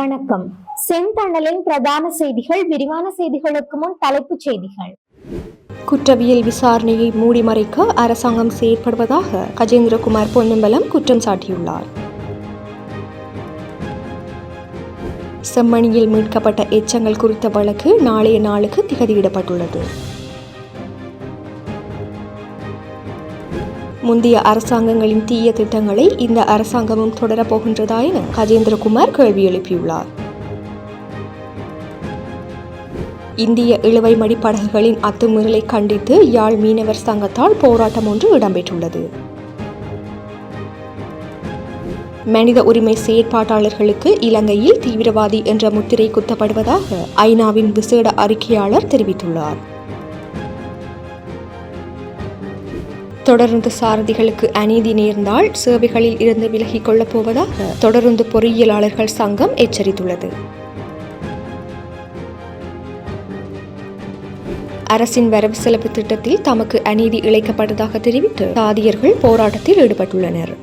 வணக்கம். செந்தணலின் பிரதான செய்திகள் விரிவான செய்திகளுக்கு முன் தலைப்புச் செய்திகள். குற்றவியல் விசாரணையை மூடி மறைக்க அரசாங்கம் செயற்படுவதாக கஜேந்திரகுமார் பொன்னம்பலம் குற்றம் சாட்டியுள்ளார். செம்மணியில் மீட்கப்பட்ட எச்சங்கள் குறித்த வழக்கு நாளைய நாளுக்கு திகதியிடப்பட்டுள்ளது. முந்தைய அரசாங்கங்களின் தீய திட்டங்களை இந்த அரசாங்கமும் தொடரப்போகின்றதா என கஜேந்திரகுமார் கேள்வி எழுப்பியுள்ளார். இந்திய இழுவை மடி படகுகளின் அத்துமீறலை கண்டித்து யாழ் மீனவர் சங்கத்தால் போராட்டம் ஒன்று இடம்பெற்றுள்ளது. மனித உரிமை செயற்பாட்டாளர்களுக்கு இலங்கையில் தீவிரவாதி என்ற முத்திரை குத்தப்படுவதாக ஐநாவின் விசேட அறிக்கையாளர் தெரிவித்துள்ளார். தொடர்ந்து சாரதிகளுக்கு அநீதி நேர்ந்தால் சேவைகளில் இருந்து விலகிக் கொள்ளப் போவதாக தொடர்ந்து பொறியியலாளர்கள் சங்கம் எச்சரித்துள்ளது. அரசின் வரவு செலவு திட்டத்தில் தமக்கு அநீதி இழைக்கப்பட்டதாக தெரிவித்து தாதியர்கள் போராட்டத்தில் ஈடுபட்டுள்ளனர்.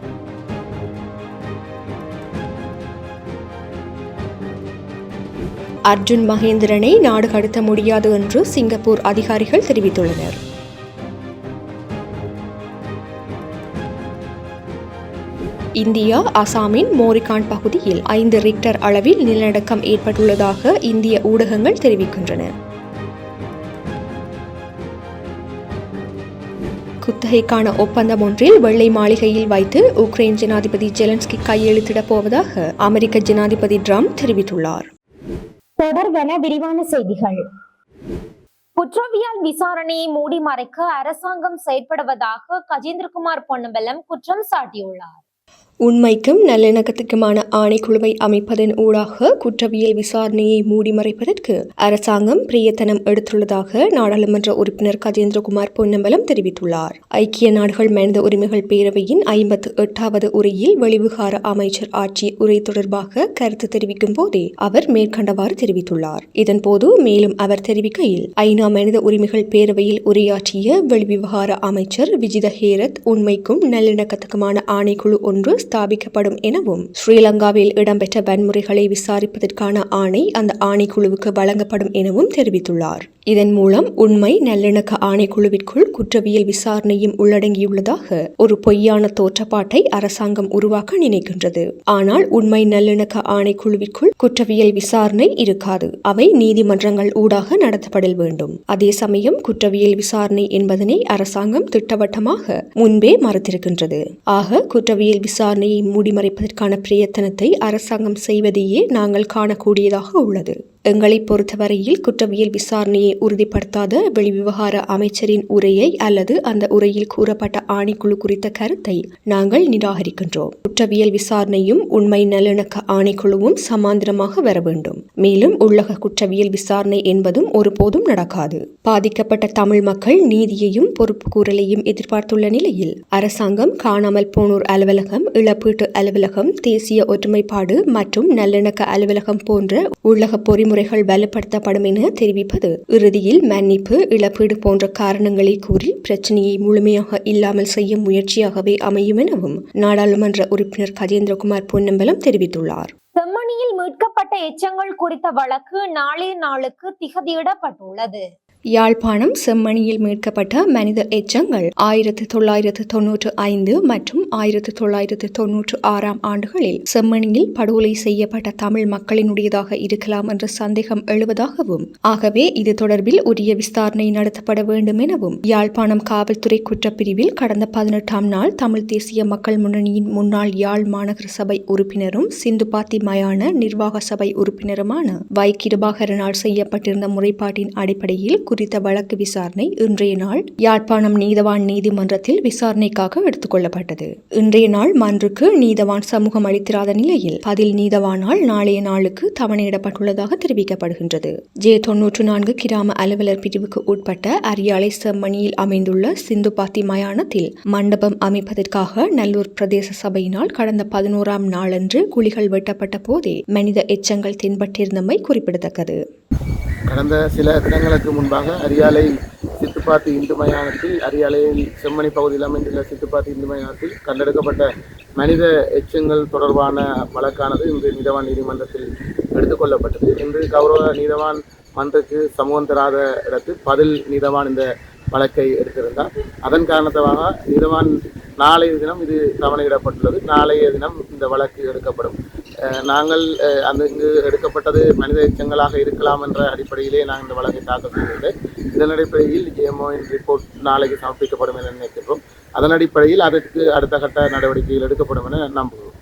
அர்ஜுன் மகேந்திரனை நாடு கடத்த முடியாது என்று சிங்கப்பூர் அதிகாரிகள் தெரிவித்துள்ளனர். இந்தியா அசாமின் மோரிகான் பகுதியில் ஐந்து ரிக்டர் அளவில் நிலநடுக்கம் ஏற்பட்டுள்ளதாக இந்திய ஊடகங்கள் தெரிவிக்கின்றன. குத்தகைக்கான ஒப்பந்தம் ஒன்றில் வெள்ளை மாளிகையில் வைத்து உக்ரைன் ஜனாதிபதி ஜெலன்ஸ்கி கையெழுத்திடப் போவதாக அமெரிக்க ஜனாதிபதி ட்ரம்ப் தெரிவித்துள்ளார். தொடர்வென விரிவான செய்திகள். குற்றவியல் விசாரணையை மூடி மறைக்க அரசாங்கம் செயற்படுவதாக கஜேந்திரகுமார் பொன்னம்பலம் குற்றம் சாட்டியுள்ளார். உண்மைக்கும் நல்லிணக்கத்துக்குமான ஆணைக்குழுவை அமைப்பதன் ஊடாக குற்றவியல் விசாரணையை மூடி மறைப்பதற்கு அரசாங்கம் பிரியத்தனம் எடுத்துள்ளதாக நாடாளுமன்ற உறுப்பினர் கஜேந்திரகுமார் பொன்னம்பலம் தெரிவித்துள்ளார். ஐக்கிய நாடுகள் மனித உரிமைகள் பேரவையின் ஐம்பத்து எட்டாவது உரையில் வெளிவிகார அமைச்சர் ஆட்சி உரை தொடர்பாக கருத்து தெரிவிக்கும் போதே அவர் மேற்கண்டவாறு தெரிவித்துள்ளார். இதன்போது மேலும் அவர் தெரிவிக்கையில் ஐநா மனித உரிமைகள் பேரவையில் உரையாற்றிய வெளிவிவகார அமைச்சர் விஜித ஹேரத் உண்மைக்கும் நல்லிணக்கத்துக்குமான ஆணைக்குழு ஒன்று ஸ்தாபிக்கப்படும் எனவும் ஸ்ரீலங்காவில் இடம்பெற்ற வன்முறைகளை விசாரிப்பதற்கான ஆணை அந்த ஆணைக்குழுவுக்கு வழங்கப்படும் எனவும் தெரிவித்துள்ளார். இதன் மூலம் உண்மை நல்லிணக்க ஆணைக்குழுவிற்குள் குற்றவியல் விசாரணையும் உள்ளடங்கியுள்ளதாக ஒரு பொய்யான தோற்றப்பாட்டை அரசாங்கம் உருவாக்க நினைக்கின்றது. ஆனால் உண்மை நல்லிணக்க ஆணைக்குழுவிற்குள் குற்றவியல் விசாரணை இருக்காது. அவை நீதிமன்றங்கள் ஊடாக நடத்தப்படல் வேண்டும். அதே சமயம் குற்றவியல் விசாரணை என்பதனை அரசாங்கம் திட்டவட்டமாக முன்பே மறுத்திருக்கின்றது. ஆக குற்றவியல் விசாரணையை மூடிமறைப்பதற்கான பிரயத்தனத்தை அரசாங்கம் செய்வதையே நாங்கள் காணக்கூடியதாக உள்ளது. எங்களை பொறுத்தவரையில் குற்றவியல் விசாரணையை உறுதிப்படுத்தாத வெளிவிவகார அமைச்சரின் உரையை அல்லது அந்த உரையில் கூறப்பட்ட ஆணைக்குழு குறித்த கருத்தை நாங்கள் நிராகரிக்கின்றோம். குற்றவியல் விசாரணையும் உண்மை நல்லிணக்க ஆணைக்குழுவும் சமாந்திரமாக வர வேண்டும். மேலும் உள்ளக குற்றவியல் விசாரணை என்பதும் ஒருபோதும் நடக்காது. பாதிக்கப்பட்ட தமிழ் மக்கள் நீதியையும் பொறுப்பு கூறலையும் எதிர்பார்த்துள்ள நிலையில் அரசாங்கம் காணாமல் போனோர் அலுவலகம் இழப்பீட்டு அலுவலகம் தேசிய ஒற்றுமைப்பாடு மற்றும் நல்லிணக்க அலுவலகம் போன்ற உள்ளக பொறிமுறை முறைகள் வலுப்படுத்தப்படும் என தெரிவிப்பது. இறுதியில் மன்னிப்பு இழப்பீடு போன்ற காரணங்களை கூறி பிரச்சனையை முழுமையாக இல்லாமல் செய்யும் முயற்சியாகவே அமையும் எனவும் நாடாளுமன்ற உறுப்பினர் கஜேந்திரகுமார் பொன்னம்பலம் தெரிவித்துள்ளார். செம்மணியில் மீட்கப்பட்ட எச்சங்கள் குறித்த வழக்கு நாளே நாளுக்கு திகதியிடப்பட்டுள்ளது. யாழ்ப்பாணம் செம்மணியில் மீட்கப்பட்ட மனித எச்சங்கள் ஆயிரத்து தொள்ளாயிரத்து தொன்னூற்று ஐந்து மற்றும் ஆயிரத்து தொள்ளாயிரத்து தொன்னூற்று ஆறாம் ஆண்டுகளில் செம்மணியில் படுகொலை செய்யப்பட்ட தமிழ் மக்களினுடையதாக இருக்கலாம் என்ற சந்தேகம் எழுவதாகவும் ஆகவே இது தொடர்பில் உரிய விசாரணை நடத்தப்பட வேண்டும் எனவும் யாழ்ப்பாணம் காவல்துறை குற்றப்பிரிவில் கடந்த பதினெட்டாம் நாள் தமிழ் தேசிய மக்கள் முன்னணியின் முன்னாள் யாழ் மாநகர சபை உறுப்பினரும் சிந்துபாத்தி மயான நிர்வாக சபை உறுப்பினருமான வை கிருபாகரனால் செய்யப்பட்டிருந்த முறைப்பாட்டின் அடிப்படையில் குறித்த வழக்கு விசாரணை இன்றைய நாள் யாழ்ப்பாணம் நீதவான் நீதிமன்றத்தில் விசாரணைக்காக எடுத்துக் கொள்ளப்பட்டது. இன்றைய நாள் மன்றுக்கு நீதவான் சமூகம் அளித்திராத நிலையில் பதில் நீதவானால் நாளைய நாளுக்கு தவணையிடப்பட்டுள்ளதாக தெரிவிக்கப்படுகின்றது. ஜே தொன்னூற்று நான்கு கிராம அலுவலர் பிரிவுக்கு உட்பட்ட அரியாலை செம்மணியில் அமைந்துள்ள சிந்துபாத்தி மயானத்தில் மண்டபம் அமைப்பதற்காக நல்லூர் பிரதேச சபையினால் கடந்த பதினோராம் நாளன்று குழிகள் வெட்டப்பட்ட போதே மனித எச்சங்கள் தென்பட்டிருந்தமை குறிப்பிடத்தக்கது. கடந்த சில தினங்களுக்கு முன்பாக அரியாலை சித்துப்பாத்தி இந்து மயானத்தில் அரியாலையில் செம்மணி பகுதியில் அமைந்துள்ள சித்துப்பாத்தி இந்து மயானத்தில் கண்டெடுக்கப்பட்ட மனித எச்சங்கள் தொடர்பான வழக்கானது இன்று நீதவான் நீதிமன்றத்தில் எடுத்துக்கொள்ளப்பட்டது இன்று கௌரவ நீதவான் மன்றுக்கு சமூகம் தராத இடத்தில் பதில் நீதவான் இந்த வழக்கை எடுத்திருந்தார். அதன் காரணத்தவாக நீதவான் நாளைய தினம் இது தவணையிடப்பட்டுள்ளது. நாளைய தினம் இந்த வழக்கு எடுக்கப்படும். நாங்கள் அந்த இங்கு எடுக்கப்பட்டது மனித எச்சங்களாக இருக்கலாம் என்ற அடிப்படையிலே நாங்கள் இந்த வழக்கை தாக்கல் செய்துள்ளது இதன் அடிப்படையில் ஜிஎம்ஓவின் ரிப்போர்ட் நாளைக்கு சமர்ப்பிக்கப்படும் என நினைக்கின்றோம். அதன் அடிப்படையில் அதற்கு அடுத்த கட்ட நடவடிக்கைகள் எடுக்கப்படும் என நம்புகிறோம்.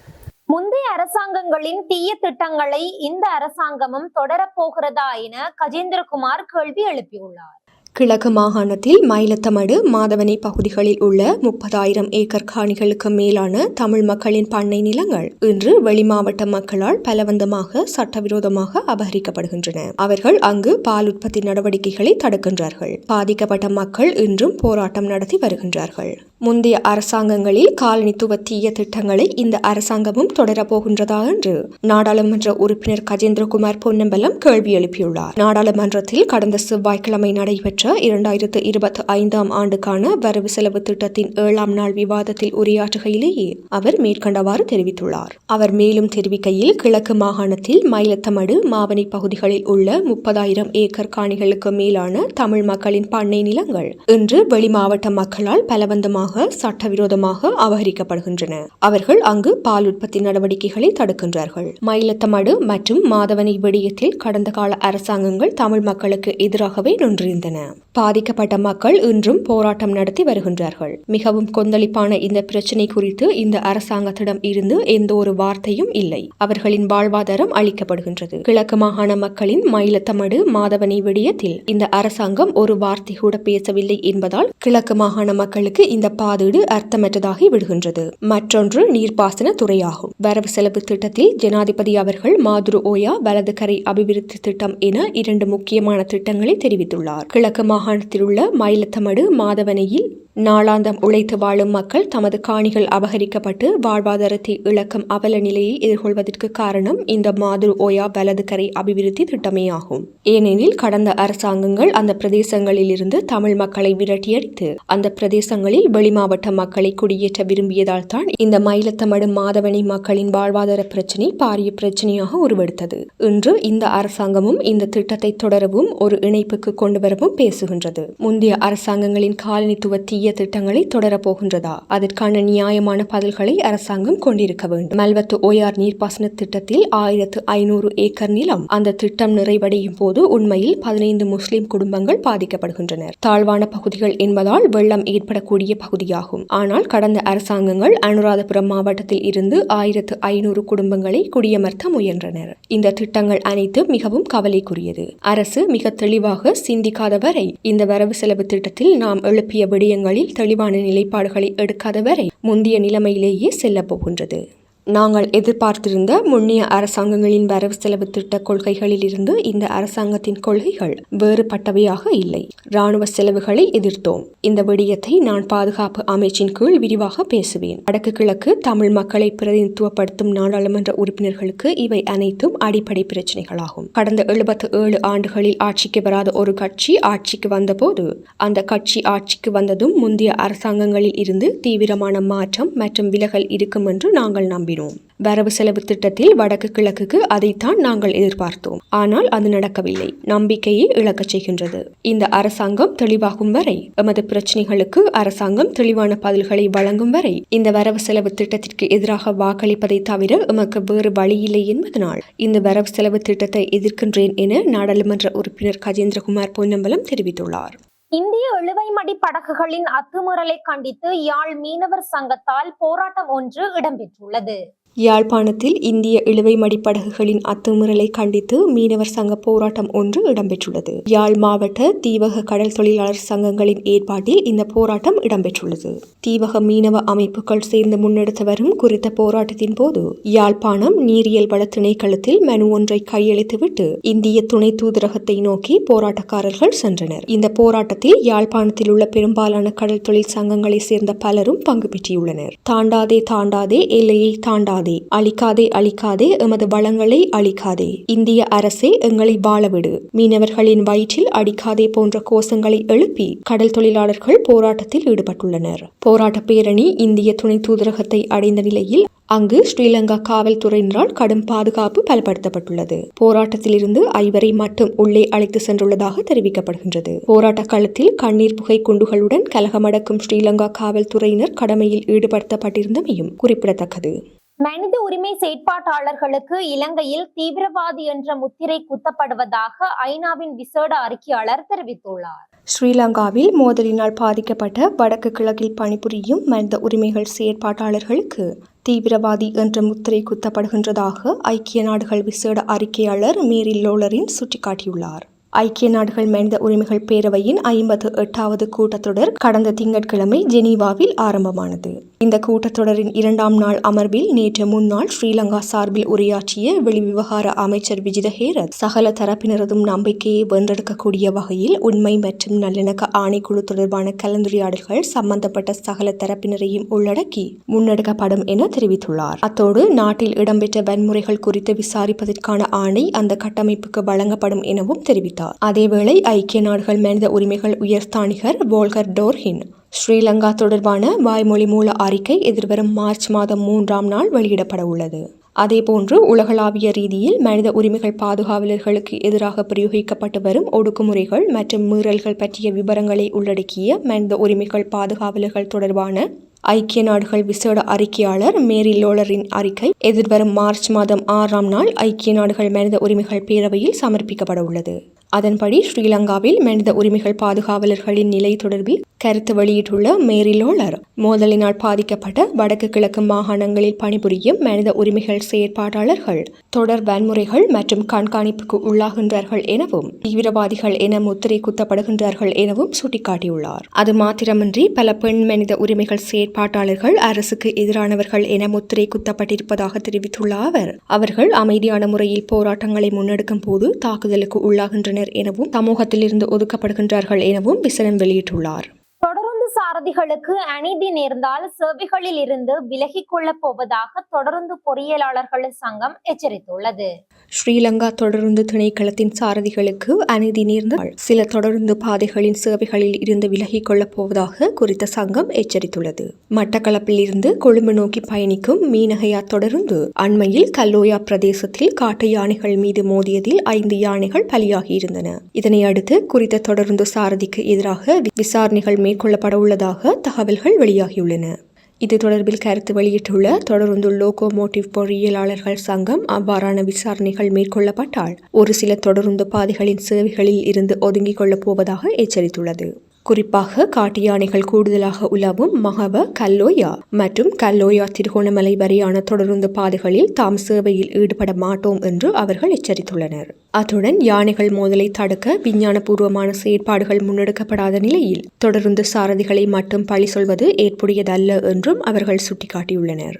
முந்தைய அரசாங்கங்களின் தீய திட்டங்களை இந்த அரசாங்கமும் தொடரப்போகிறதா என கஜேந்திரகுமார் கேள்வி எழுப்பியுள்ளார். கிழக்கு மாகாணத்தில் மயிலத்தமடு மாதவனை பகுதிகளில் உள்ள முப்பதாயிரம் ஏக்கர் காணிகளுக்கு மேலான தமிழ் மக்களின் பண்ணை நிலங்கள் இன்று வெளிமாவட்ட மக்களால் பலவந்தமாக சட்டவிரோதமாக அபகரிக்கப்படுகின்றன. அவர்கள் அங்கு பால் உற்பத்தி நடவடிக்கைகளை தடுக்கின்றார்கள். பாதிக்கப்பட்ட மக்கள் இன்றும் போராட்டம் நடத்தி வருகின்றார்கள். முந்தைய அரசாங்கங்களில் காலனித்துவ தீய திட்டங்களை இந்த அரசாங்கமும் தொடரப்போகின்றதா என்று நாடாளுமன்ற உறுப்பினர் கஜேந்திரகுமார் பொன்னம்பலம் கேள்வி எழுப்பியுள்ளார். நாடாளுமன்றத்தில் கடந்த செவ்வாய்க்கிழமை நடைபெற்ற இரண்டாயிரத்து இருபத்தி ஐந்தாம் ஆண்டுக்கான வரவு செலவு திட்டத்தின் ஏழாம் நாள் விவாதத்தில் உரையாற்றுகையிலேயே அவர் மேற்கண்டவாறு தெரிவித்துள்ளார். அவர் மேலும் தெரிவிக்கையில் கிழக்கு மாகாணத்தில் மயிலத்தமடு மாவனி பகுதிகளில் உள்ள முப்பதாயிரம் ஏக்கர் காணிகளுக்கு மேலான தமிழ் மக்களின் பண்ணை நிலங்கள் இன்று வெளிமாவட்ட மக்களால் பலவந்தமாக சட்டவிரோதமாக அபகரிக்கப்படுகின்றன. அவர்கள் அங்கு பால் உற்பத்தி நடவடிக்கைகளை தடுக்கின்றார்கள். மயிலத்தமடு மற்றும் மாதவனை விடயத்தில் கடந்த கால அரசாங்கங்கள் தமிழ் மக்களுக்கு எதிராகவே நின்றிருந்தன. பாதிக்கப்பட்ட மக்கள் இன்றும் போராட்டம் நடத்தி வருகின்றார்கள். மிகவும் கொந்தளிப்பான இந்த பிரச்சினை குறித்து இந்த அரசாங்கத்திடம் இருந்து எந்த ஒரு வார்த்தையும் இல்லை. அவர்களின் வாழ்வாதாரம் அளிக்கப்படுகின்றது கிழக்கு மாகாண மக்களின் மயிலத்தமடு மாதவனை விடயத்தில் இந்த அரசாங்கம் ஒரு வார்த்தை கூட பேசவில்லை என்பதால் கிழக்கு மாகாண மக்களுக்கு இந்த பாதீடு அர்த்தமற்றதாகி விடுகின்றது. மற்றொன்று நீர்ப்பாசன துறையாகும். வரவு செலவு திட்டத்தில் ஜனாதிபதி அவர்கள் மாதுரு ஓயா வலதுகரை அபிவிருத்தி திட்டம் என இரண்டு முக்கியமான திட்டங்களை தெரிவித்துள்ளார். கிழக்கு மாகாணத்தில் உள்ள மயிலத்தமடு மாதவனையில் நாளாந்தம் உழைத்து வாழும் மக்கள் தமது காணிகள் அபகரிக்கப்பட்டு வாழ்வாதாரத்தை இழக்கும் அவல நிலையை எதிர்கொள்வதற்கு காரணம் இந்த மாதுரு ஓயா வலது கரை அபிவிருத்தி திட்டமே ஆகும் ஏனெனில் கடந்த அரசாங்கங்கள் அந்த பிரதேசங்களில் இருந்து தமிழ் மக்களை விரட்டியடித்து அந்த பிரதேசங்களில் வெளிமாவட்ட மக்களை குடியேற்ற விரும்பியதால் தான் இந்த மயிலத்தமடு மாதவனை மக்களின் வாழ்வாதார பிரச்சினை பாரிய பிரச்சனையாக உருவெடுத்தது. இன்று இந்த அரசாங்கமும் இந்த திட்டத்தை தொடரவும் ஒரு இணைப்புக்கு கொண்டு வரவும் பேசுகின்றது. முந்தைய அரசாங்கங்களின் காலனித்துவ தீய திட்டங்களை தொடரப்போகின்றதா அதற்கான நியாயமான பதில்களை அரசாங்கம் கொண்டிருக்க வேண்டும். மல்வத்து ஓயார் நீர்ப்பாசன திட்டத்தில் ஆயிரத்து ஐநூறு ஏக்கர் நிலம். அந்த திட்டம் நிறைவடையும் போது உண்மையில் பதினைந்து முஸ்லிம் குடும்பங்கள் பாதிக்கப்படுகின்றனர். தாழ்வான பகுதிகள் என்பதால் வெள்ளம் ஏற்படக்கூடிய பகுதியாகும். ஆனால் கடந்த அரசாங்கங்கள் அனுராதபுரம் மாவட்டத்தில் இருந்து ஆயிரத்து ஐநூறு குடும்பங்களை குடியமர்த்த முயன்றனர். இந்த திட்டங்கள் அனைத்து மிகவும் கவலைக்குரியது. அரசு மிக தெளிவாக சிந்திக்காத வரை இந்த வரவு செலவு திட்டத்தில் நாம் எழுப்பிய விடயங்கள் விடயங்களில் தெளிவான நிலைப்பாடுகளை எடுக்காத வரை முந்தைய நிலைமையிலேயே செல்லப் போகின்றது. நாங்கள் எதிர்பார்த்திருந்த முன்னைய அரசாங்கங்களின் வரவு செலவு திட்ட கொள்கைகளில் இருந்து இந்த அரசாங்கத்தின் கொள்கைகள் வேறுபட்டவையாக இல்லை. ராணுவ செலவுகளை எதிர்த்தோம். இந்த விடயத்தை நான் பாதுகாப்பு அமைச்சின் கீழ் விரிவாக பேசுவேன். வடக்கு கிழக்கு தமிழ் மக்களை பிரதிநிதித்துவப்படுத்தும் நாடாளுமன்ற உறுப்பினர்களுக்கு இவை அனைத்தும் அடிப்படை பிரச்சனைகளாகும். கடந்த எழுபத்து ஏழு ஆண்டுகளில் ஆட்சிக்கு வராத ஒரு கட்சி ஆட்சிக்கு வந்தபோது அந்த கட்சி ஆட்சிக்கு வந்ததும் முந்தைய அரசாங்கங்களில் இருந்து தீவிரமான மாற்றம் மற்றும் விலகல் இருக்கும் என்று நாங்கள் நம்பினோம். வரவு செலவு திட்டத்தில் வடக்கு கிழக்குக்கு அதைத்தான் நாங்கள் எதிர்பார்த்தோம். ஆனால் அது நடக்கவில்லை. நம்பிக்கையை இழக்கச் செய்கின்றது. இந்த அரசாங்கம் தெளிவாகும் வரை எமது பிரச்சனைகளுக்கு அரசாங்கம் தெளிவான பதில்களை வழங்கும் வரை இந்த வரவு செலவு திட்டத்திற்கு எதிராக வாக்களிப்பதை தவிர எமக்கு வேறு வழியில்லை என்பதனால் இந்த வரவு செலவு திட்டத்தை எதிர்க்கின்றேன் என நாடாளுமன்ற உறுப்பினர் கஜேந்திரகுமார் பொன்னம்பலம் தெரிவித்துள்ளார். இந்திய இழுவைமடி படகுகளின் அத்துமீறலை கண்டித்து யாழ் மீனவர் சங்கத்தால் போராட்டம் ஒன்று இடம்பெற்றுள்ளது. யாழ்ப்பாணத்தில் இந்திய இழுவை மடிப்படகுகளின் அத்துமீறலை கண்டித்து மீனவர் சங்க போராட்டம் ஒன்று இடம்பெற்றுள்ளது. யாழ் மாவட்ட தீவக கடல் தொழிலாளர் சங்கங்களின் ஏற்பாட்டில் இந்த போராட்டம் இடம்பெற்றுள்ளது. தீவக மீனவ அமைப்புகள் சேர்ந்து முன்னெடுத்து வரும் குறித்த போராட்டத்தின் போது யாழ்ப்பாணம் நீரியல் வள திணைக்களத்தில் மனு ஒன்றை கையளித்துவிட்டு இந்திய துணை தூதரகத்தை நோக்கி போராட்டக்காரர்கள் சென்றனர். இந்த போராட்டத்தில் யாழ்ப்பாணத்தில் உள்ள பெரும்பாலான கடல் தொழில் சங்கங்களை சேர்ந்த பலரும் பங்கு பெற்றியுள்ளனர். தாண்டாதே தாண்டாதே எல்லையை தாண்டாதே அழிக்காதே அழிக்காதே அழிக்காதே எமது வளங்களை அழிக்காதே. இந்திய அரசே எங்களை வாழவிடு மீனவர்களின் வயிற்றில் அடிக்காதே போன்ற கோஷங்களை எழுப்பி கடல் தொழிலாளர்கள் போராட்டத்தில் ஈடுபட்டுள்ளனர். போராட்ட பேரணி இந்திய துணை தூதரகத்தை அடைந்த நிலையில் அங்கு ஸ்ரீலங்கா காவல்துறையினரால் கடும் பாதுகாப்பு பலப்படுத்தப்பட்டுள்ளது. போராட்டத்திலிருந்து ஐவரை மட்டும் உள்ளே அழைத்து சென்றுள்ளதாக தெரிவிக்கப்படுகின்றது. போராட்ட களத்தில் கண்ணீர் புகை குண்டுகளுடன் கலகமடக்கும் ஸ்ரீலங்கா காவல்துறையினர் கடமையில் ஈடுபடுத்தப்பட்டிருந்தமையும் குறிப்பிடத்தக்கது. மனித உரிமை செயற்பாட்டாளர்களுக்கு இலங்கையில் தீவிரவாதி என்ற முத்திரை குத்தப்படுவதாக ஐநாவின் விசேட அறிக்கையாளர் தெரிவித்துள்ளார். ஸ்ரீலங்காவில் மோதலினால் பாதிக்கப்பட்ட வடக்கு கிழக்கில் பணிபுரியும் மனித உரிமைகள் செயற்பாட்டாளர்களுக்கு தீவிரவாதி என்ற முத்திரை குத்தப்படுகின்றதாக ஐக்கிய நாடுகள் விசேட அறிக்கையாளர் மேரி லோலரின் சுட்டிக்காட்டியுள்ளார். ஐக்கிய நாடுகள் மனித உரிமைகள் பேரவையின் ஐம்பத்து எட்டாவது கூட்டத்தொடர் கடந்த திங்கட்கிழமை ஜெனீவாவில் ஆரம்பமானது. இந்த கூட்டத்தொடரின் இரண்டாம் நாள் அமர்வில் நேற்று முன்னாள் ஸ்ரீலங்கா சார்பில் உரையாற்றிய வெளிவிவகார அமைச்சர் விஜித ஹேரத் சகல தரப்பினரதும் நம்பிக்கையை வென்றெடுக்கக்கூடிய வகையில் உண்மை மற்றும் நல்லிணக்க ஆணைக்குழு தொடர்பான கலந்துரையாடல்கள் சம்பந்தப்பட்ட சகல தரப்பினரையும் உள்ளடக்கி முன்னெடுக்கப்படும் என தெரிவித்துள்ளார். அத்தோடு நாட்டில் இடம்பெற்ற வன்முறைகள் குறித்து விசாரிப்பதற்கான ஆணை அந்த கட்டமைப்புக்கு வழங்கப்படும் எனவும் தெரிவித்தார். அதேவேளை ஐக்கிய நாடுகள் மனித உரிமைகள் உயர்ஸ்தானிகர் வோல்கர் டோர்ஹின் ஸ்ரீலங்கா தொடர்பான வாய்மொழி மூல அறிக்கை எதிர்வரும் மார்ச் மாதம் மூன்றாம் நாள் வெளியிடப்பட உள்ளது. அதேபோன்று உலகளாவிய ரீதியில் மனித உரிமைகள் பாதுகாவலர்களுக்கு எதிராக பிரயோகிக்கப்பட்டு வரும் ஒடுக்குமுறைகள் மற்றும் மீறல்கள் பற்றிய விவரங்களை உள்ளடக்கிய மனித உரிமைகள் பாதுகாவலர்கள் தொடர்பான ஐக்கிய நாடுகள் விசேட அறிக்கையாளர் மேரி லோலரின் அறிக்கை எதிர்வரும் மார்ச் மாதம் ஆறாம் நாள் ஐக்கிய நாடுகள் மனித உரிமைகள் பேரவையில் சமர்ப்பிக்கப்பட உள்ளது. அதன்படி ஸ்ரீலங்காவில் மனித உரிமைகள் பாதுகாவலர்களின் நிலை தொடர்பில் கருத்து வெளியிட்டுள்ள மேரிலோலர் மோதலினால் பாதிக்கப்பட்ட வடக்கு கிழக்கு மாகாணங்களில் பணிபுரியும் மனித உரிமைகள் செயற்பாட்டாளர்கள் தொடர் வன்முறைகள் மற்றும் கண்காணிப்புக்கு உள்ளாகின்றார்கள் எனவும் தீவிரவாதிகள் என முத்திரை குத்தப்படுகின்றார்கள் எனவும் சுட்டிக்காட்டியுள்ளார். அது மாத்திரமின்றி பல பெண் மனித உரிமைகள் செயற்பாட்டாளர்கள் அரசுக்கு எதிரானவர்கள் என முத்திரை குத்தப்பட்டிருப்பதாக தெரிவித்துள்ள அவர் அவர்கள் அமைதியான முறையில் போராட்டங்களை முன்னெடுக்கும் போது தாக்குதலுக்கு உள்ளாகின்றனர் எனவும் சமூகத்திலிருந்து ஒதுக்கப்படுகின்றார்கள் எனவும் விசனம் வெளியிட்டுள்ளார். தொடருந்து சாரதிகளுக்கு அநீதி நேர்ந்தால் சேவைகளில் இருந்து விலகிக் கொள்ளப் போவதாக தொடருந்து பொறியியலாளர்கள் சங்கம் எச்சரித்துள்ளது. ஸ்ரீலங்கா தொடருந்து திணைக்களத்தின் சாரதிகளுக்கு அநீதி நேர்ந்த சில தொடருந்து பாதைகளின் சேவைகளில் இருந்து விலகிக் கொள்ளப் போவதாக குறித்த சங்கம் எச்சரித்துள்ளது. மட்டக்களப்பில் இருந்து கொழும்பு நோக்கி பயணிக்கும் மீனகையா தொடருந்து அண்மையில் கல்லோயா பிரதேசத்தில் காட்டு யானைகள் மீது மோதியதில் ஐந்து யானைகள் பலியாகியிருந்தன இதனை அடுத்து குறித்த தொடருந்து சாரதிக்கு எதிராக விசாரணைகள் மேற்கொள்ளப்பட உள்ளதாக தகவல்கள் வெளியாகியுள்ளன. இது தொடர்பில் கருத்து வெளியிட்டுள்ள தொடர்ந்து லோகோமோட்டிவ் பொறியியலாளர்கள் சங்கம் அவ்வாறான விசாரணைகள் மேற்கொள்ளப்பட்டால் ஒரு சில தொடருந்து பாதைகளின் சேவைகளில் இருந்து ஒதுங்கிக் கொள்ளப் போவதாக எச்சரித்துள்ளது. குறிப்பாக காட்டு யானைகள் கூடுதலாக உலவும் மகவ கல்லோயா மற்றும் கல்லோயா திருகோணமலை வரையான தொடருந்து பாதைகளில் தாம் சேவையில் ஈடுபட மாட்டோம் என்று அவர்கள் எச்சரித்துள்ளனர். அத்துடன் யானைகள் மோதலை தடுக்க விஞ்ஞானபூர்வமான செயற்பாடுகள் முன்னெடுக்கப்படாத நிலையில் தொடருந்து சாரதிகளை மட்டும் பழி சொல்வது ஏற்புடையதல்ல என்றும் அவர்கள் சுட்டிக்காட்டியுள்ளனர்.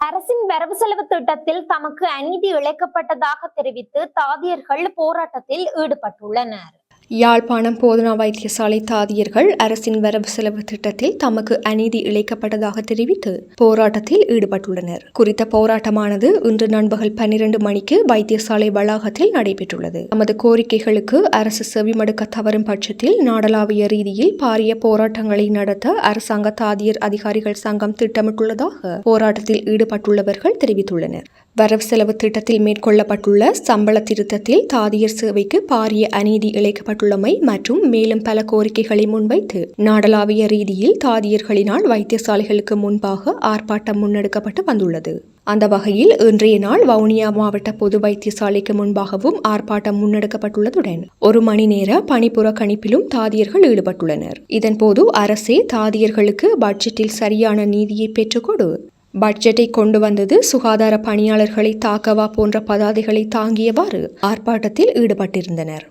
அரசின் வரவு செலவு திட்டத்தில் தமக்கு அநீதி இழைக்கப்பட்டதாக தெரிவித்து தாதியர்கள் போராட்டத்தில் ஈடுபட்டுள்ளனர். யாழ்ப்பாணம் போதனா வைத்தியசாலை தாதியர்கள் அரசின் வரவு செலவு திட்டத்தில் தமக்கு அநீதி இழைக்கப்பட்டதாக தெரிவித்து போராட்டத்தில் ஈடுபட்டுள்ளனர். குறித்த போராட்டமானது இன்று நண்பகல் பன்னிரண்டு மணிக்கு வைத்தியசாலை வளாகத்தில் நடைபெற்றுள்ளது. தமது கோரிக்கைகளுக்கு அரசு செவிமடுக்க தவறும் பட்சத்தில் நாடளாவிய ரீதியில் பாரிய போராட்டங்களை நடத்த அரசாங்க தாதியர் அதிகாரிகள் சங்கம் திட்டமிட்டுள்ளதாக போராட்டத்தில் ஈடுபட்டுள்ளவர்கள் தெரிவித்துள்ளனர். வரவு செலவு திட்டத்தில் மேற்கொள்ளப்பட்டுள்ள சம்பள திருத்தத்தில் தாதியர் சேவைக்கு பாரிய அநீதி இழைக்கப்பட்டுள்ளமை மற்றும் மேலும் பல கோரிக்கைகளை முன்வைத்து நாடளாவிய ரீதியில் தாதியர்களினால் வைத்தியசாலைகளுக்கு முன்பாக ஆர்ப்பாட்டம் முன்னெடுக்கப்பட்டு வந்துள்ளது. அந்த வகையில் இன்றைய நாள் வவுனியா மாவட்ட பொது வைத்தியசாலைக்கு முன்பாகவும் ஆர்ப்பாட்டம் முன்னெடுக்கப்பட்டுள்ளதுடன் ஒரு மணி நேர பணிப்புற கணிப்பிலும் தாதியர்கள் ஈடுபட்டுள்ளனர். இதன்போது அரசே தாதியர்களுக்கு பட்ஜெட்டில் சரியான நீதியை பெற்றுக்கொடு பட்ஜெட்டை கொண்டு வந்தது சுகாதார பணியாளர்களை தாக்கவா போன்ற பதாதைகளை தாங்கியவாறு ஆர்ப்பாட்டத்தில் ஈடுபட்டிருந்தனர்.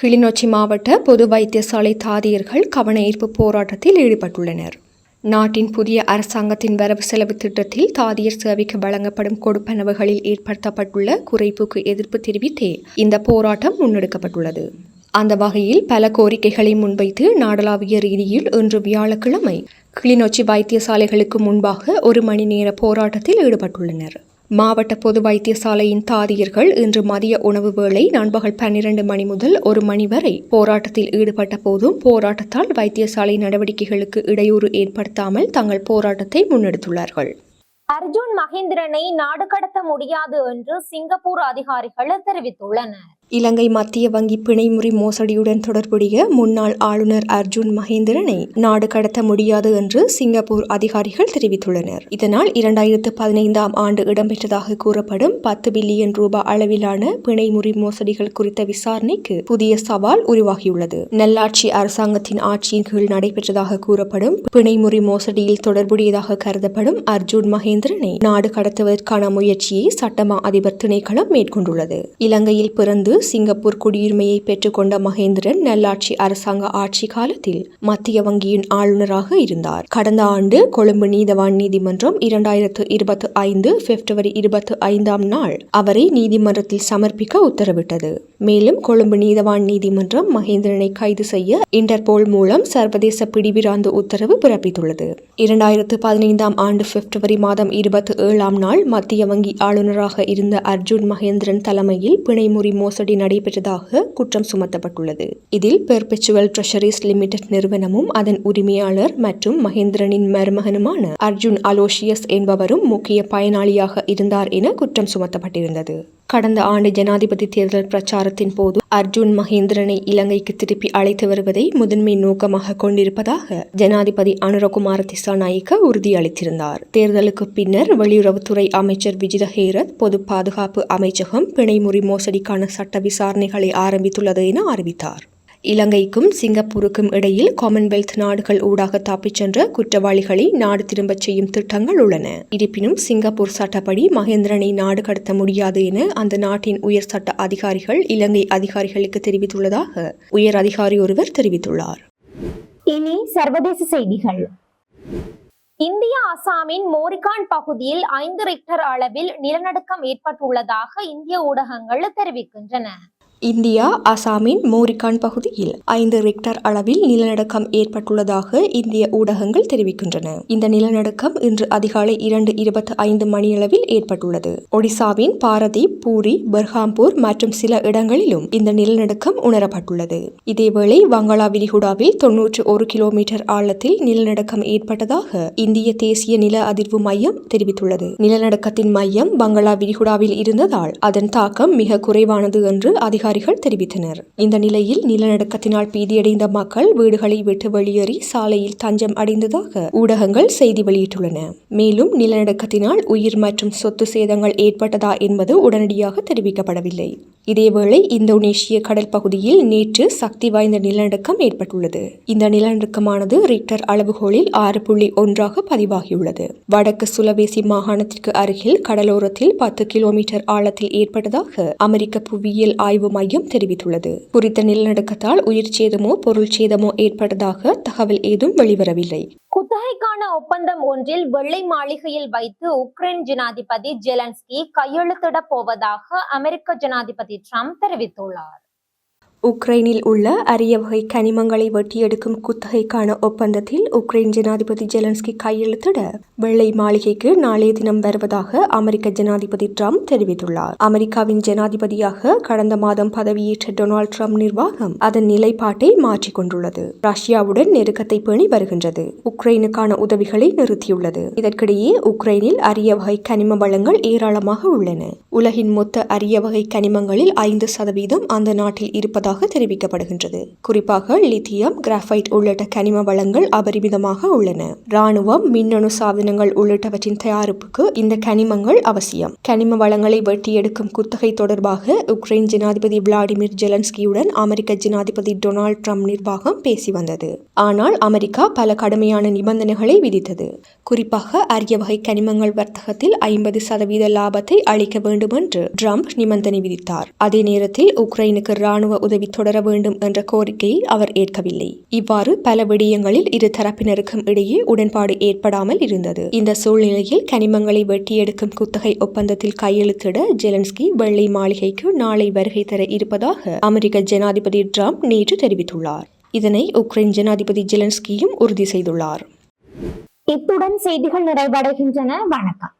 கிளிநொச்சி மாவட்ட பொது வைத்தியசாலை தாதியர்கள் கவன ஈர்ப்பு போராட்டத்தில் ஈடுபட்டுள்ளனர். நாட்டின் புதிய அரசாங்கத்தின் வரவு செலவு திட்டத்தில் தாதியர் சேவைக்கு வழங்கப்படும் கொடுப்பனவுகளில் ஏற்படுத்தப்பட்டுள்ள குறைப்புக்கு எதிர்ப்பு தெரிவித்தே இந்த போராட்டம் முன்னெடுக்கப்பட்டுள்ளது. அந்த வகையில் பல கோரிக்கைகளை முன்வைத்து நாடளாவிய ரீதியில் இன்று வியாழக்கிழமை கிளிநொச்சி வைத்தியசாலைகளுக்கு முன்பாக ஒரு மணி நேர போராட்டத்தில் ஈடுபட்டுள்ளனர். மாவட்ட பொது வைத்தியசாலையின் தாதியர்கள் இன்று மதிய உணவு வேளை நண்பகல் பன்னிரண்டு மணி முதல் ஒரு மணி வரை போராட்டத்தில் ஈடுபட்ட போதும் போராட்டத்தால் வைத்தியசாலை நடவடிக்கைகளுக்கு இடையூறு ஏற்படுத்தாமல் தங்கள் போராட்டத்தை முன்னெடுத்துள்ளார்கள். அர்ஜுன் மகேந்திரனை நாடு கடத்த முடியாது என்று சிங்கப்பூர் அதிகாரிகள் தெரிவித்துள்ளனர். இலங்கை மத்திய வங்கி பிணைமுறி மோசடியுடன் தொடர்புடைய முன்னாள் ஆளுநர் அர்ஜுன் மகேந்திரனை நாடு கடத்த முடியாது என்று சிங்கப்பூர் அதிகாரிகள் தெரிவித்துள்ளனர். இதனால் இரண்டாயிரத்து பதினைந்தாம் ஆண்டு இடம்பெற்றதாக கூறப்படும் பத்து பில்லியன் ரூபாய் அளவிலான பிணைமுறி மோசடிகள் குறித்த விசாரணைக்கு புதிய சவால் உருவாகியுள்ளது. நல்லாட்சி அரசாங்கத்தின் ஆட்சியின் கீழ் நடைபெற்றதாக கூறப்படும் பிணைமுறி மோசடியில் தொடர்புடையதாக கருதப்படும் அர்ஜுன் மகேந்திரனை நாடு கடத்துவதற்கான முயற்சியை சட்டமா அதிபர் திணைக்களம் மேற்கொண்டுள்ளது. இலங்கையில் பிறந்து சிங்கப்பூர் குடியுரிமையை பெற்றுக்கொண்ட மகேந்திரன் நல்லாட்சி அரசாங்க ஆட்சி காலத்தில் மத்திய வங்கியின் ஆளுநராக இருந்தார். கடந்த ஆண்டு கொழும்பு நீதவான் நீதிமன்றம் இரண்டாயிரத்து இருபத்தி ஐந்து பிப்ரவரி இருபத்தி ஐந்தாம் நாள் அவரை நீதிமன்றத்தில் சமர்ப்பிக்க உத்தரவிட்டது. மேலும் கொழும்பு நீதவான் நீதிமன்றம் மகேந்திரனை கைது செய்ய இன்டர்போல் மூலம் சர்வதேச பிடிபிராந்து உத்தரவு பிறப்பித்துள்ளது. இரண்டாயிரத்து பதினைந்தாம் ஆண்டு பிப்ரவரி மாதம் இருபத்தி ஏழாம் நாள் மத்திய வங்கி ஆளுநராக இருந்த அர்ஜுன் மகேந்திரன் தலைமையில் பிணைமுறி மோசடி நடைபெற்றதாக குற்றம் சுமத்தப்பட்டுள்ளது. இதில் பெர்பெச்சுவல் ட்ரெஷரிஸ் லிமிடெட் நிறுவனமும் அதன் உரிமையாளர் மற்றும் மகேந்திரனின் மருமகனுமான அர்ஜுன் அலோஷியஸ் என்பவரும் முக்கிய பயனாளியாக இருந்தார் என குற்றம் சுமத்தப்பட்டிருந்தது. கடந்த ஆண்டு ஜனாதிபதி தேர்தல் பிரச்சாரத்தின் போது அர்ஜுன் மகேந்திரனை இலங்கைக்கு திருப்பி அழைத்து வருவதை முதன்மை நோக்கமாக கொண்டிருப்பதாக ஜனாதிபதி அனுரகுமார திசாநாயக்க உறுதியளித்திருந்தார். தேர்தலுக்கு பின்னர் வெளியுறவுத்துறை அமைச்சர் விஜித ஹேரத் பொது பாதுகாப்பு அமைச்சகம் பிணைமுறி மோசடிக்கான சட்ட விசாரணைகளை ஆரம்பித்துள்ளது என அறிவித்தார். இலங்கைக்கும் சிங்கப்பூருக்கும் இடையில் காமன்வெல்த் நாடுகள் ஊடாக தாப்பிச் சென்ற குற்றவாளிகளை நாடு திரும்பச் செய்யும் திட்டங்கள் உள்ளன. இருப்பினும் சிங்கப்பூர் சட்டப்படி மகேந்திரனை நாடு கடத்த முடியாது என அந்த நாட்டின் உயர் சட்ட அதிகாரிகள் இலங்கை அதிகாரிகளுக்கு தெரிவித்துள்ளதாக உயர் அதிகாரி ஒருவர் தெரிவித்துள்ளார். இனி சர்வதேச செய்திகள். இந்தியா அசாமின் மோரிகான் பகுதியில் ஐந்து ரிக்டர் அளவில் நிலநடுக்கம் ஏற்பட்டுள்ளதாக இந்திய ஊடகங்கள் தெரிவிக்கின்றன. இந்தியா அசாமின் மோரிகான் பகுதியில் ஐந்து ரிக்டர் அளவில் நிலநடுக்கம் ஏற்பட்டுள்ளதாக இந்திய ஊடகங்கள் தெரிவிக்கின்றன. இந்த நிலநடுக்கம் இன்று அதிகாலை இரண்டு இருபத்தி ஐந்து மணியளவில் ஏற்பட்டுள்ளது. ஒடிசாவின் பாரதீப் பூரி பெர்ஹாம்பூர் மற்றும் சில இடங்களிலும் இந்த நிலநடுக்கம் உணரப்பட்டுள்ளது. இதேவேளை வங்காளா விரிகுடாவில் தொன்னூற்று ஒரு கிலோமீட்டர் ஆழத்தில் நிலநடுக்கம் ஏற்பட்டதாக இந்திய தேசிய நில அதிர்வு மையம் தெரிவித்துள்ளது. நிலநடுக்கத்தின் மையம் வங்காளா விரிகுடாவில் இருந்ததால் அதன் தாக்கம் மிக குறைவானது என்று அதிகாரிகள் தெரிவித்தனர். இந்த நிலையில் நிலநடுக்கத்தினால் பீதியடைந்த மக்கள் வீடுகளை விட்டு வெளியேறி சாலையில் தஞ்சம் அடைந்ததாக ஊடகங்கள் செய்தி வெளியிட்டுள்ளன. மேலும் நிலநடுக்கத்தினால் உயிர் மற்றும் சொத்து சேதங்கள் ஏற்பட்டதா என்பது உடனடியாக தெரிவிக்கப்படவில்லை. இதேவேளை இந்தோனேஷிய கடல் பகுதியில் நேற்று சக்தி வாய்ந்த நிலநடுக்கம் ஏற்பட்டுள்ளது. இந்த நிலநடுக்கமானது ரிக்டர் அளவுகோலில் ஆறு புள்ளி ஒன்றாக பதிவாகியுள்ளது. வடக்கு சுலவேசி மாகாணத்திற்கு அருகில் கடலோரத்தில் பத்து கிலோமீட்டர் ஆழத்தில் ஏற்பட்டதாக அமெரிக்க புவியியல் ஆய்வு மையம் தெரிவித்துள்ளது. குறித்த நிலநடுக்கத்தால் உயிர் சேதமோ பொருள் சேதமோ ஏற்பட்டதாக தகவல் ஏதும் வெளிவரவில்லை. குத்தகைக்கான ஒப்பந்தம் ஒன்றில் வெள்ளை மாளிகையில் வைத்து உக்ரைன் ஜனாதிபதி ஜெலன்ஸ்கி கையெழுத்திடப் போவதாக அமெரிக்க ஜனாதிபதி ட்ரம்ப் தெரிவித்துள்ளார். உக்ரைனில் உள்ள அரிய வகை கனிமங்களை வெட்டியெடுக்கும் குத்தகைக்கான ஒப்பந்தத்தில் உக்ரைன் ஜனாதிபதி ஜெலன்ஸ்கி கையெழுத்திட வெள்ளை மாளிகைக்கு நாளைய தினம் வருவதாக அமெரிக்க ஜனாதிபதி ட்ரம்ப் தெரிவித்துள்ளார். அமெரிக்காவின் ஜனாதிபதியாக கடந்த மாதம் பதவியேற்ற டொனால்ட் ட்ரம்ப் நிர்வாகம் அதன் நிலைப்பாட்டை மாற்றிக் கொண்டுள்ளது ரஷ்யாவுடன் நெருக்கத்தை பேணி வருகின்றது. உக்ரைனுக்கான உதவிகளை நிறுத்தியுள்ளது. இதற்கிடையே உக்ரைனில் அரிய வகை கனிம வளங்கள் ஏராளமாக உள்ளன. உலகின் மொத்த அரிய வகை கனிமங்களில் ஐந்து சதவீதம் அந்த நாட்டில் இருப்பதாக தெரிவிக்கப்படுகின்றது. குறிப்பாக லித்தியம் கிராஃபைட் உள்ளிட்ட கனிம வளங்கள் அபரிமிதமாக உள்ளன. ராணுவம் மின்னணு சாதனங்கள் உள்ளிட்டவற்றின் தயாரிப்புக்கு இந்த கனிமங்கள் அவசியம். கனிம வளங்களை வெட்டி எடுக்கும் குத்தகை தொடர்பாக உக்ரைன் ஜனாதிபதி விளாடிமிர் ஜெலன்ஸ்கியுடன் அமெரிக்க ஜனாதிபதி டொனால்ட் ட்ரம்ப் நிர்வாகம் பேசி வந்தது. ஆனால் அமெரிக்கா பல கடுமையான நிபந்தனைகளை விதித்தது. குறிப்பாக அரிய வகை கனிமங்கள் வர்த்தகத்தில் ஐம்பது சதவீத லாபத்தை அளிக்க வேண்டும் என்று ட்ரம்ப் நிபந்தனை விதித்தார். அதே நேரத்தில் உக்ரைனுக்கு ராணுவ உதவி உதவி தொடர வேண்டும் என்ற கோரிக்கையை அவர் ஏற்கவில்லை. இவ்வாறு பல விடயங்களில் இரு தரப்பினருக்கும் இடையே உடன்பாடு ஏற்படாமல் இருந்தது. இந்த சூழ்நிலையில் கனிமங்களை வெட்டியெடுக்கும் குத்தகை ஒப்பந்தத்தில் கையெழுத்திட ஜெலன்ஸ்கி வெள்ளை மாளிகைக்கு நாளை வருகை தர இருப்பதாக அமெரிக்க ஜனாதிபதி ட்ரம்ப் நேற்று தெரிவித்துள்ளார். இதனை உக்ரைன் ஜனாதிபதி ஜெலன்ஸ்கியும் உறுதி செய்துள்ளார். இத்துடன் செய்திகள் நிறைவடைகின்றன. வணக்கம்.